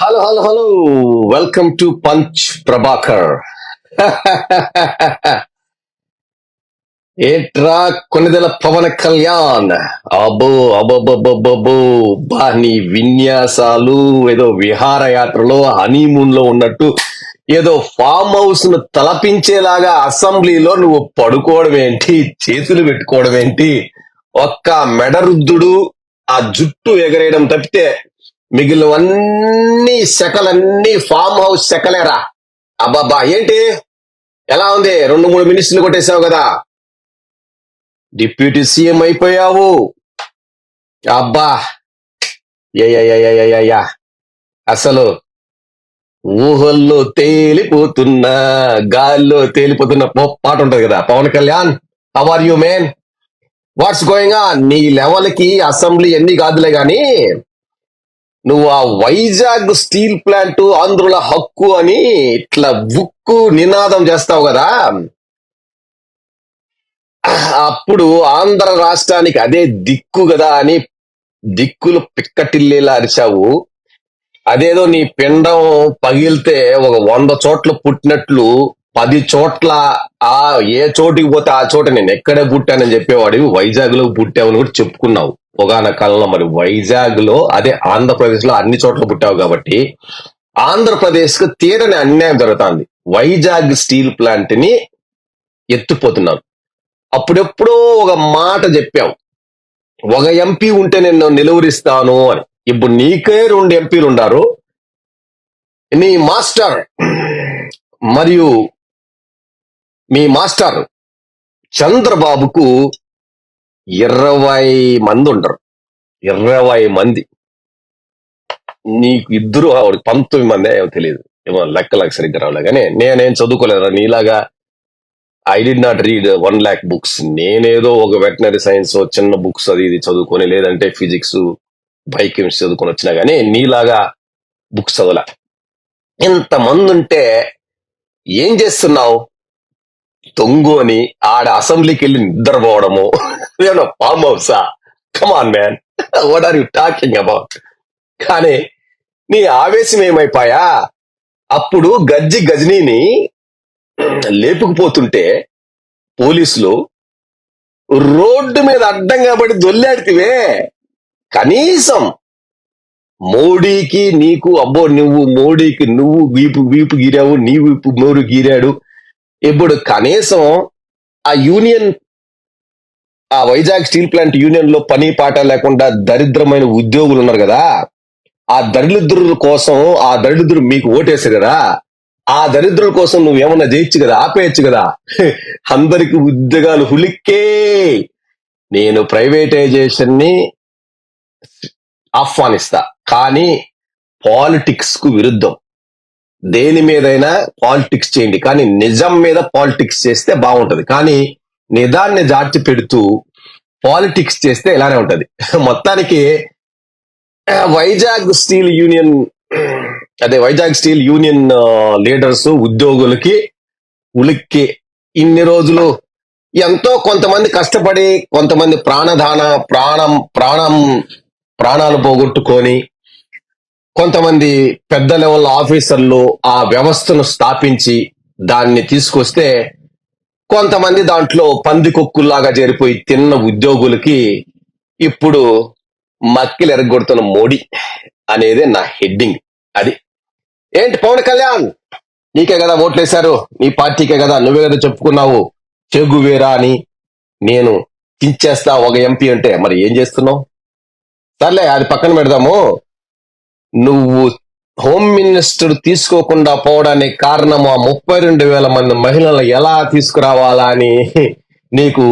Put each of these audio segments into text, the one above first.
Hello hello hello. Welcome to punch Prabhakar ఏట్రా కొన్నిదల పవన్ కళ్యాణ్? అబ్బో అబ్బబ్బబ్బబ్బో బా నీ విన్యాసాలు ఏదో విహారయాత్రలో హనీమూన్లో ఉన్నట్టు ఏదో ఫామ్ హౌస్ను తలపించేలాగా అసెంబ్లీలో నువ్వు పడుకోవడం ఏంటి? చేతులు పెట్టుకోవడం ఏంటి? ఒక్క మెడరుద్దుడు ఆ జుట్టు ఎగరేయడం తప్పితే మిగిలినవన్నీ శకలన్నీ ఫామ్ హౌస్ శకలేరా? అబ్బాబ్బా ఏంటి? ఎలా ఉంది? రెండు మూడు మినిట్స్లు కొట్టేశావు కదా. డిప్యూటీ సీఎం అయిపోయావు. అబ్బా. యా అసలు ఊహల్లో తేలిపోతున్న గాల్లో తేలిపోతున్న పాట ఉంటది కదా. Pawan Kalyan how are you man what's going నీ లెవెల్కి అసెంబ్లీ ఎన్ని కాదులే గానీ నువ్వు ఆ వైజాగ్ స్టీల్ ప్లాంట్ ఆంధ్రుల హక్కు అని ఇట్లా బుక్కు నినాదం చేస్తావు కదా. అప్పుడు ఆంధ్ర రాష్ట్రానికి అదే దిక్కు కదా అని దిక్కులు పిక్కటిల్లేలా అరిచావు. అదేదో నీ పిండం పగిలితే ఒక వంద చోట్ల పుట్టినట్లు పది చోట్ల ఆ ఏ చోటికి పోతే ఆ చోట నేను ఎక్కడే పుట్టానని చెప్పేవాడివి. వైజాగ్లో పుట్టావని కూడా చెప్పుకున్నావు. ఒకనొక కాలంలో మరి వైజాగ్లో అదే ఆంధ్రప్రదేశ్లో అన్ని చోట్ల పుట్టావు కాబట్టి ఆంధ్రప్రదేశ్కు తీరని అన్యాయం జరుగుతుంది. వైజాగ్ స్టీల్ ప్లాంట్ని ఎత్తిపోతున్నారు అప్పుడెప్పుడో ఒక మాట చెప్పావు ఒక ఎంపీ ఉంటే నేను నిలువరిస్తాను అని. ఇప్పుడు నీకే రెండు ఎంపీలు ఉన్నారు నీ మాస్టర్ మరియు మీ మాస్టర్ చంద్రబాబుకు ఇరవై మంది ఉండరు. ఇరవై మంది. నీకు ఇద్దరు పంతొమ్మిది మంది ఏమో తెలియదు. ఏమో లెక్కలకు సరిగ్గా రావాలి కానీ నేనేం చదువుకోలేదు నీలాగా I did not read one lakh books నేనేదో ఒక వెటనరీ సైన్స్ చిన్న బుక్స్ అది ఇది చదువుకొని లేదంటే ఫిజిక్స్ బయోకెమిస్ట్రీ చదువుకొని వచ్చినా కానీ నీలాగా బుక్స్ చదవలా. ఇంతమంది ఉంటే ఏం చేస్తున్నావు? తొంగు అని ఆడ అసెంబ్లీకి వెళ్ళి నిద్రపోవడము. ఏమన్నా farm Hausa come on man what are you talking about కానీ నీ ఆవేశం ఏమైపోయా? అప్పుడు గజ్జి గజనీని లేపుకుపోతుంటే పోలీసులు రోడ్డు మీద అడ్డంగా పడి దొల్లాడితివే. కనీసం మోడీకి నీకు అబ్బో నువ్వు మోడీకి నువ్వు వీపు వీపు గీరావు నీ వీపు మోరు గీరాడు. ఇప్పుడు కనీసం ఆ యూనియన్ ఆ వైజాగ్ స్టీల్ ప్లాంట్ యూనియన్లో పని పాట లేకుండా దరిద్రమైన ఉద్యోగులు ఉన్నారు కదా ఆ దరిద్రుల కోసం ఆ దరిద్రుడు మీకు ఓటేశారు కదా ఆ దరిద్రుల కోసం నువ్వేమన్నా చేయొచ్చు కదా ఆపేయచ్చు కదా అందరికి ఉద్యోగాలు హులిక్కే. నేను ప్రైవేటైజేషన్ని ఆహ్వానిస్తా కానీ పాలిటిక్స్కు విరుద్ధం. దేని మీదైనా పాలిటిక్స్ చేయండి కానీ నిజం మీద పాలిటిక్స్ చేస్తే బాగుంటది. కానీ నిదాన్ని జాడ్చి పెడుతూ పాలిటిక్స్ చేస్తే ఇలానే ఉంటది. మొత్తానికి వైజాగ్ స్టీల్ యూనియన్ అదే వైజాగ్ స్టీల్ యూనియన్ లీడర్స్ ఉద్యోగులకి ఉలిక్కి ఇన్ని రోజులు ఎంతో కొంతమంది కష్టపడి కొంతమంది ప్రాణదాన ప్రాణం ప్రాణం ప్రాణాలు పోగొట్టుకొని కొంతమంది పెద్ద లెవెల్ ఆఫీసర్లు ఆ వ్యవస్థను స్థాపించి దాన్ని తీసుకొస్తే కొంతమంది దాంట్లో పందికొక్కుల్లాగా చేరిపోయి తిన్న ఉద్యోగులకి ఇప్పుడు మక్కిలు ఎరగొడుతున్న మోడీ అనేది నా హెడ్డింగ్. అది. ఏంటి పవన్ కళ్యాణ్? నీకే కదా ఓట్లేశారు. నీ పార్టీకే కదా. నువ్వే కదా చెప్పుకున్నావు. చెగువేరా అని నేను కించేస్తా ఒక ఎంపీ అంటే మరి ఏం చేస్తున్నావు? సర్లే అది పక్కన పెడదాము. నువ్వు హోమ్ మినిస్టర్ తీసుకోకుండా పోవడానికి కారణం ఆ ముప్పై రెండు వేల మంది మహిళలు ఎలా తీసుకురావాలా అని నీకు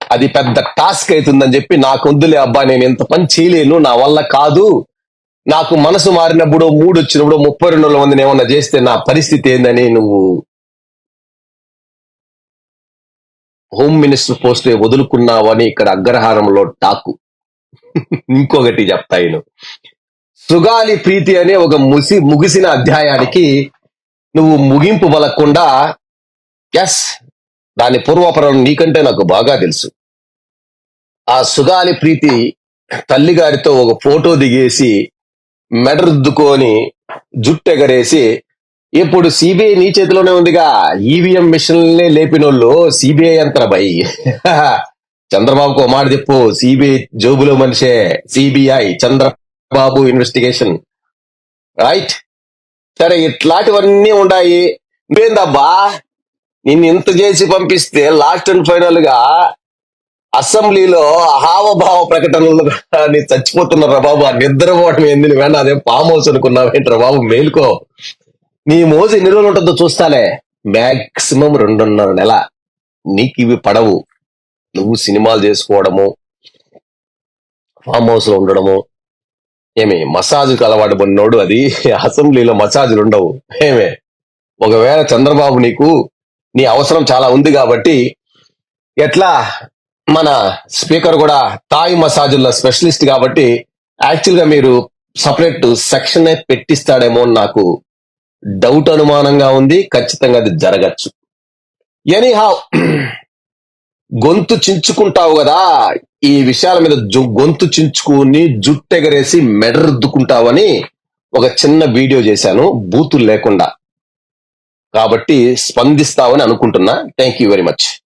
అది పెద్ద టాస్క్ అవుతుందని చెప్పి నాకు వద్దులే అబ్బా నేను ఇంత పని చేయలేను నా వల్ల కాదు. నాకు మనసు మారినప్పుడు మూడు వచ్చినప్పుడు ముప్పై రెండు వేల మందిని ఏమన్నా చేస్తే నా పరిస్థితి ఏందని నువ్వు హోమ్ మినిస్టర్ పోస్ట్ వదులుకున్నావని ఇక్కడ అగ్రహారంలో టాకు. ఇంకొకటి చెప్తాయి సుగాలి ప్రీతి అనే ఒక ముసి ముగిసిన అధ్యాయానికి నువ్వు ముగింపు పలకుండా ఎస్ దాని పూర్వపరం నీకంటే నాకు బాగా తెలుసు. ఆ సుగాలి ప్రీతి తల్లిగారితో ఒక ఫోటో దిగేసి మెడరుద్దుకొని జుట్టు ఎగరేసి ఇప్పుడు సిబిఐ నీ చేతిలోనే ఉందిగా? ఈవీఎం మిషన్లే లేపినోళ్ళు సిబిఐ అంతర బై. చంద్రబాబుకు మాట చెప్పు సిబిఐ జోబులో మనిషే CBI Chandra Babu investigation right సరే ఇట్లాంటివన్నీ ఉన్నాయి నువ్వేందబ్బా నిన్ను ఇంత చేసి పంపిస్తే లాస్ట్ అండ్ ఫైనల్గా అసెంబ్లీలో హావభావ ప్రకటనలు నీ చచ్చిపోతున్నారా బాబు? ఆ నిద్రపోవటం ఏంది? నువ్వేనా అదే ఫామ్ హౌస్ అనుకున్నావేంట్రా బాబు? మేలుకో నీ మోజు ఎన్ని రోజులు ఉంటుందో చూస్తాలే. మాక్సిమం రెండున్నర నెల. నీకు ఇవి పడవు. నువ్వు సినిమాలు చేసుకోవడము ఫామ్ హౌస్లో ఉండడము ఏమి మసాజ్కి అలవాటు పడినోడు అది. అసెంబ్లీలో మసాజులు ఉండవు. ఏమే ఒకవేళ చంద్రబాబు నీకు నీ అవసరం చాలా ఉంది కాబట్టి ఎట్లా మన స్పీకర్ కూడా తాయి మసాజుల స్పెషలిస్ట్ కాబట్టి యాక్చువల్గా మీరు సపరేట్ సెక్షన్ పెట్టిస్తాడేమో అని నాకు డౌట్ అనుమానంగా ఉంది. ఖచ్చితంగా అది జరగచ్చు. ఎనీహౌ గొంతు చించుకుంటావు కదా ఈ విషయాల మీద గొంతు చించుకుని జుట్టెగరేసి మెడరుద్దుకుంటావని ఒక చిన్న వీడియో చేశాను బూతులు లేకుండా. కాబట్టి స్పందిస్తావని అనుకుంటున్నా. Thank you very much